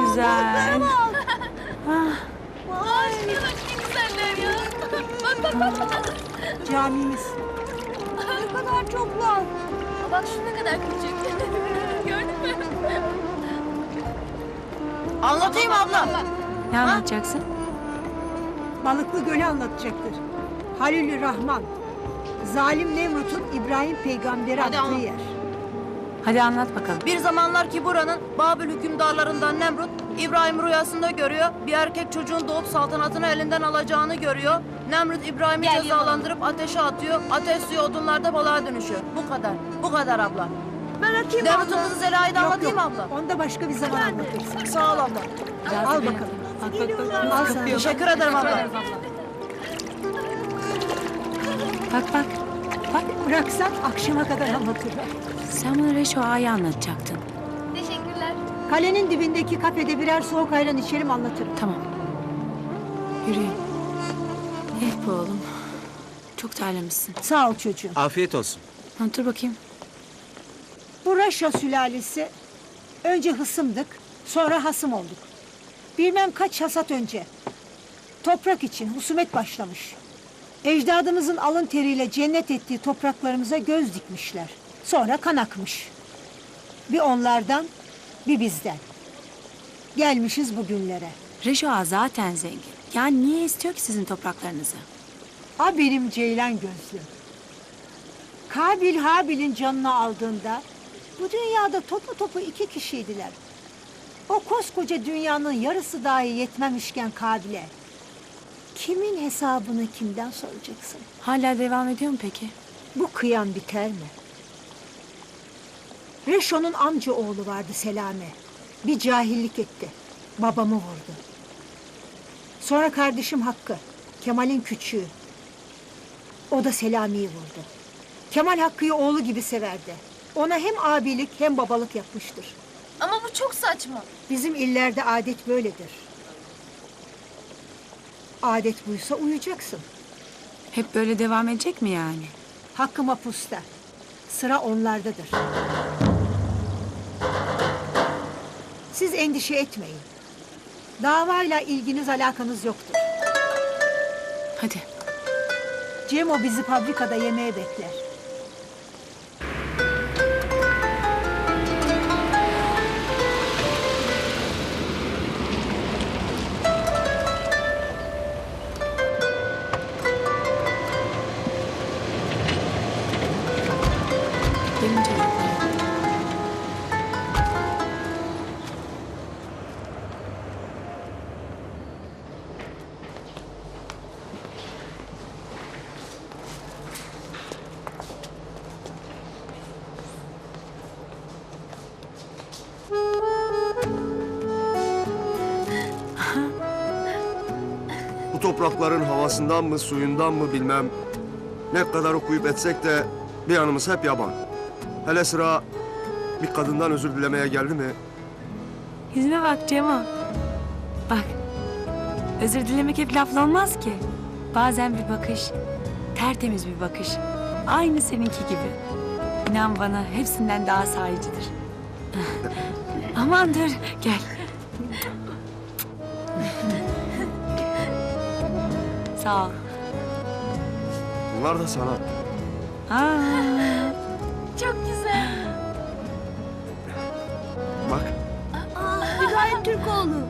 güzel. Ay ne güzeller ya. Bak bak bak bak. Camimiz. Ne kadar çok var. Bak şu ne kadar küçük. Gördün mü? Anlatayım abla. Ne anlatacaksın? Balıklı Gölü anlatacaktır. Halil Rahman. Zalim Nemrut'un İbrahim peygamberi Hadi attığı anlat. yer. Hadi anlat bakalım. Bir zamanlar ki buranın Babil hükümdarlarından Nemrut, İbrahim rüyasında görüyor. Bir erkek çocuğun doğup saltanatını elinden alacağını görüyor. Nemrut İbrahim'i Gel cezalandırıp ateşe atıyor. Ateş suyu odunlarda balığa dönüşüyor. Bu kadar. Bu kadar abla. Ben atayım Nemrut'un abla. kızı Zeliha'yı da Yok, anlatayım yok. abla. Onu da başka bir zaman anlatırsın. Sağ ol abla. Al bakalım. Bak bak bak. Al sana. Teşekkür ederim abla. Bak bak. Bak Bıraksan akşama kadar anlatırlar. sen bana Reşo Ağa'yı anlatacaktın. Teşekkürler. Kalenin dibindeki kafede birer soğuk ayran içelim anlatırım. Tamam. Yürüyün. Eh be oğlum. Çok terlemişsin. Sağ ol çocuğum. Afiyet olsun. Lan dur bakayım. Bu Raşa sülalesi önce hısımdık, sonra hasım olduk. Bilmem kaç hasat önce. Toprak için husumet başlamış. Ecdadımızın alın teriyle cennet ettiği topraklarımıza göz dikmişler. Sonra kan akmış. Bir onlardan, bir bizden. Gelmişiz bugünlere. Reşo Ağa zaten zengin. Yani niye istiyor ki sizin topraklarınızı? A benim ceylan gözlüm. Kabil Habil'in canını aldığında bu dünyada topu topu iki kişiydiler. O koskoca dünyanın yarısı dahi yetmemişken Kabil'e. Kimin hesabını kimden soracaksın? Hala devam ediyor mu peki? Bu kıyam biter mi? Reşo'nun amca oğlu vardı Selame. Bir cahillik etti. Babamı vurdu. Sonra kardeşim Hakkı, Kemal'in küçüğü. O da Selami'yi vurdu. Kemal Hakkı'yı oğlu gibi severdi. Ona hem abilik hem babalık yapmıştır. Ama bu çok saçma. Bizim illerde adet böyledir. Adet buysa uyacaksın. Hep böyle devam edecek mi yani? Hakkı mapusta. Sıra onlardadır. Siz endişe etmeyin. Davayla ilginiz alakanız yoktur. Hadi. Cemo bizi fabrikada yemeğe bekler. Benim toprakların havasından mı suyundan mı bilmem. Ne kadar okuyup etsek de bir yanımız hep yaban. Hele sıra bir kadından özür dilemeye geldi mi? Yüzüme bak Cemo. Bak. Özür dilemek hep lafla olmaz ki. Bazen bir bakış, tertemiz bir bakış. Aynı seninki gibi. İnan bana hepsinden daha sahicidir. Aman dur, gel. Sağ ol. Bunlar da sana. Aa, Oldu.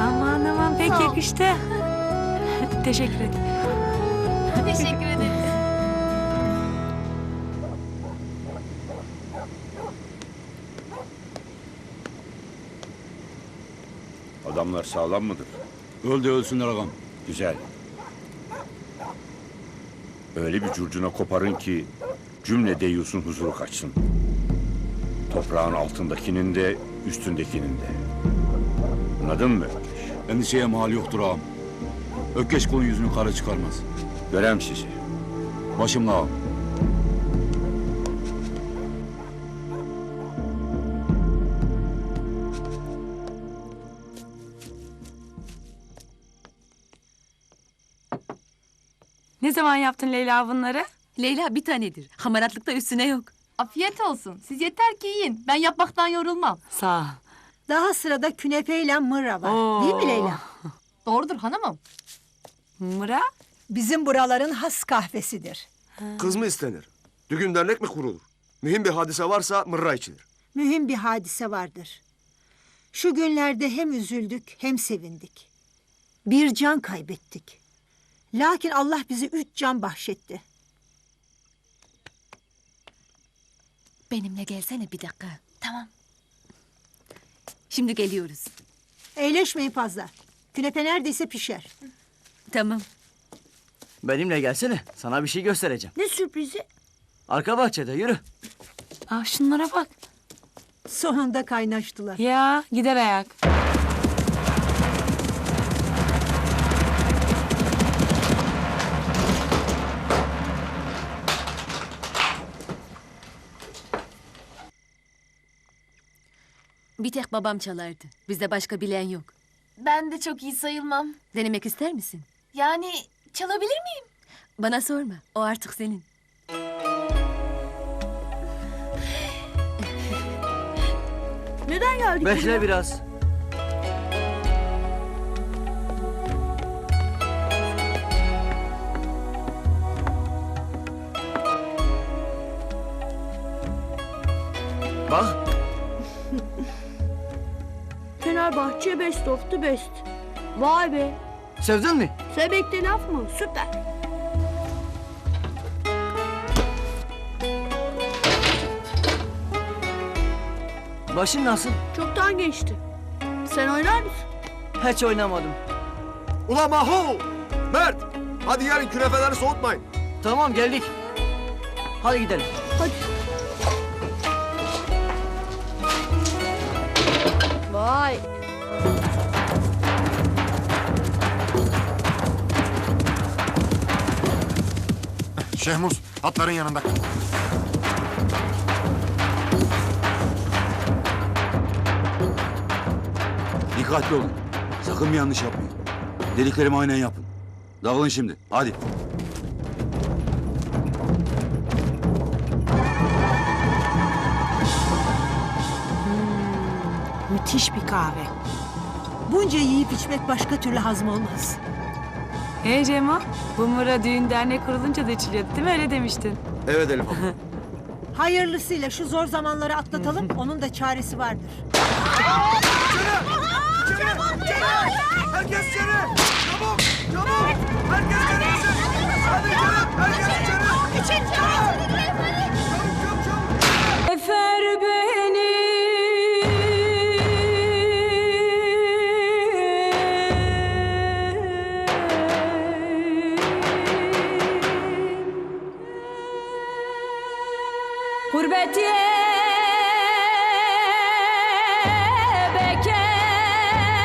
aman aman pek Sağ ol. yakıştı. Teşekkür ederim. Teşekkür ederiz. Adamlar sağlam mıdır? Öldü ölsünler ağam. Güzel. Öyle bir curcuna koparın ki cümle deyyusun huzuru kaçsın. Toprağın altındakinin de üstündekinin de. Anladın mı? Endişeye mal yoktur ağam. Ökkeş kulun yüzünü kara çıkarmaz. Görem sizi. Başımla ağam. Ne zaman yaptın Leyla bunları? Leyla bir tanedir. Hamaratlıkta üstüne yok. Afiyet olsun. Siz yeter ki yiyin. Ben yapmaktan yorulmam. Sağ ol. Daha sırada künefe mırra var. Oo. Değil mi Leyla? Doğrudur hanımım. Mıra? Bizim buraların has kahvesidir. Kız mı istenir? Düğün dernek mi kurulur? Mühim bir hadise varsa mırra içilir. Mühim bir hadise vardır. Şu günlerde hem üzüldük hem sevindik. Bir can kaybettik. Lakin Allah bize üç can bahşetti. Benimle gelsene bir dakika. Tamam. Şimdi geliyoruz. Eğleşmeyin fazla. Künefe neredeyse pişer. Tamam. Benimle gelsene. Sana bir şey göstereceğim. Ne sürprizi? Arka bahçede yürü. Aa, şunlara bak. Sonunda kaynaştılar. Ya gider ayak. Bir tek babam çalardı. Bizde başka bilen yok. Ben de çok iyi sayılmam. Denemek ister misin? Yani çalabilir miyim? Bana sorma. O artık senin. Neden geldik Bekle biraz. Bak Fenerbahçe best of the best. Vay be. sevdin mi? Sebekte laf mı? Süper. Başın nasıl? Çoktan geçti. Sen oynar mısın? Hiç oynamadım. Ula Mahu! Mert! Hadi yarın künefeleri soğutmayın. Tamam geldik. Hadi gidelim. Hadi. Vay. Şehmuz, atların yanında kal. Dikkatli olun. Sakın bir yanlış yapmayın. Dediklerimi aynen yapın. Dağılın şimdi. Hadi. Müthiş bir kahve. Bunca yiyip içmek başka türlü hazm olmaz. Ee Cema, bu Mıra düğün dernek kurulunca da içiliyordu değil mi? Öyle demiştin. Evet Elif abla. Hayırlısıyla şu zor zamanları atlatalım, onun da çaresi vardır.